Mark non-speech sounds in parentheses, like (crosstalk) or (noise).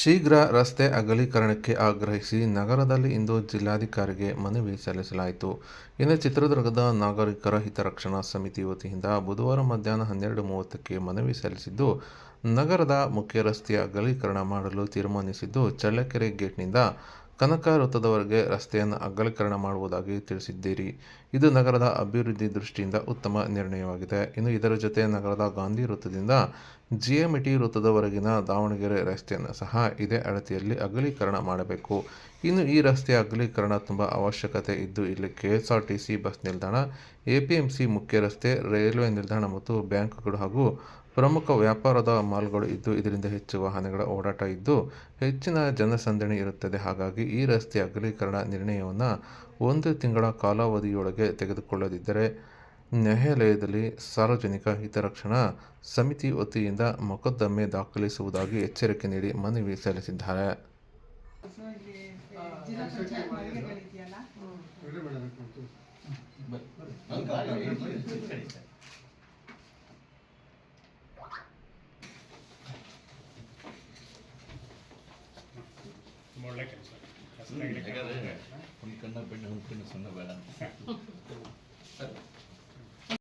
ಶೀಘ್ರ ರಸ್ತೆ ಅಗಲೀಕರಣಕ್ಕೆ ಆಗ್ರಹಿಸಿ ನಗರದಲ್ಲಿ ಇಂದು ಜಿಲ್ಲಾಧಿಕಾರಿಗೆ ಮನವಿ ಸಲ್ಲಿಸಲಾಯಿತು. ಇನ್ನು ಚಿತ್ರದುರ್ಗದ ನಾಗರಿಕರ ಹಿತರಕ್ಷಣಾ ಸಮಿತಿ ವತಿಯಿಂದ ಬುಧವಾರ ಮಧ್ಯಾಹ್ನ ಹನ್ನೆರಡು ಮೂವತ್ತಕ್ಕೆ ಮನವಿ ಸಲ್ಲಿಸಿದ್ದು, ನಗರದ ಮುಖ್ಯ ರಸ್ತೆಯ ಅಗಲೀಕರಣ ಮಾಡಲು ತೀರ್ಮಾನಿಸಿದ್ದು, ಚಳ್ಳಕೆರೆ ಗೇಟ್ನಿಂದ ಕನಕ ವೃತ್ತದವರೆಗೆ ರಸ್ತೆಯನ್ನು ಅಗಲೀಕರಣ ಮಾಡುವುದಾಗಿ ತಿಳಿಸಿದ್ದೀರಿ. ಇದು ನಗರದ ಅಭಿವೃದ್ಧಿ ದೃಷ್ಟಿಯಿಂದ ಉತ್ತಮ ನಿರ್ಣಯವಾಗಿದೆ. ಇನ್ನು ಇದರ ಜೊತೆ ನಗರದ ಗಾಂಧಿ ವೃತ್ತದಿಂದ ಜಿಎಂಇಟಿ ವೃತ್ತದವರೆಗಿನ ದಾವಣಗೆರೆ ರಸ್ತೆಯನ್ನು ಸಹ ಇದೇ ಅಳತೆಯಲ್ಲಿ ಅಗಲೀಕರಣ ಮಾಡಬೇಕು. ಇನ್ನು ಈ ರಸ್ತೆಯ ಅಗಲೀಕರಣ ತುಂಬ ಅವಶ್ಯಕತೆ ಇದ್ದು, ಇಲ್ಲಿ KSRTC S R T C bus ನಿಲ್ದಾಣ, ಎಪಿಎಂಸಿ ಮುಖ್ಯ ರಸ್ತೆ, ರೈಲ್ವೆ ನಿಲ್ದಾಣ ಮತ್ತು ಬ್ಯಾಂಕ್ಗಳು ಹಾಗೂ ಪ್ರಮುಖ ವ್ಯಾಪಾರದ ಮಾಲ್ಗಳು ಇದ್ದು ಇದರಿಂದ ಹೆಚ್ಚು ವಾಹನಗಳ ಓಡಾಟ ಇದ್ದು ಹೆಚ್ಚಿನ ಜನಸಂದಣಿ ಇರುತ್ತದೆ. ಹಾಗಾಗಿ ಈ ರಸ್ತೆ ಅಗಲೀಕರಣ ನಿರ್ಣಯವನ್ನು ಒಂದು ತಿಂಗಳ ಕಾಲಾವಧಿಯೊಳಗೆ ತೆಗೆದುಕೊಳ್ಳದಿದ್ದರೆ ನ್ಯಾಯಾಲಯದಲ್ಲಿ ಸಾರ್ವಜನಿಕ ಹಿತರಕ್ಷಣಾ ಸಮಿತಿ ವತಿಯಿಂದ ಮೊಕದ್ದಮೆ ದಾಖಲಿಸುವುದಾಗಿ ಎಚ್ಚರಿಕೆ ನೀಡಿ ಮನವಿ ಸಲ್ಲಿಸಿದ್ದಾರೆ ಸೊ ಇಲ್ಲಿ ಜಿಲ್ಲಾ ಪಂಚಾಯತ್ ಮಳಿಗೆಗಳಿದೆಯಲ್ಲ ತುಂಬ ಒಳ್ಳೆ ಕೆಲಸ. ಒಂದು ಕಣ್ಣ ಬೆಣ್ಣೆ ಒಂದು ಕಣ್ಣು ಸುಣ್ಣ ಬೇಡ (laughs)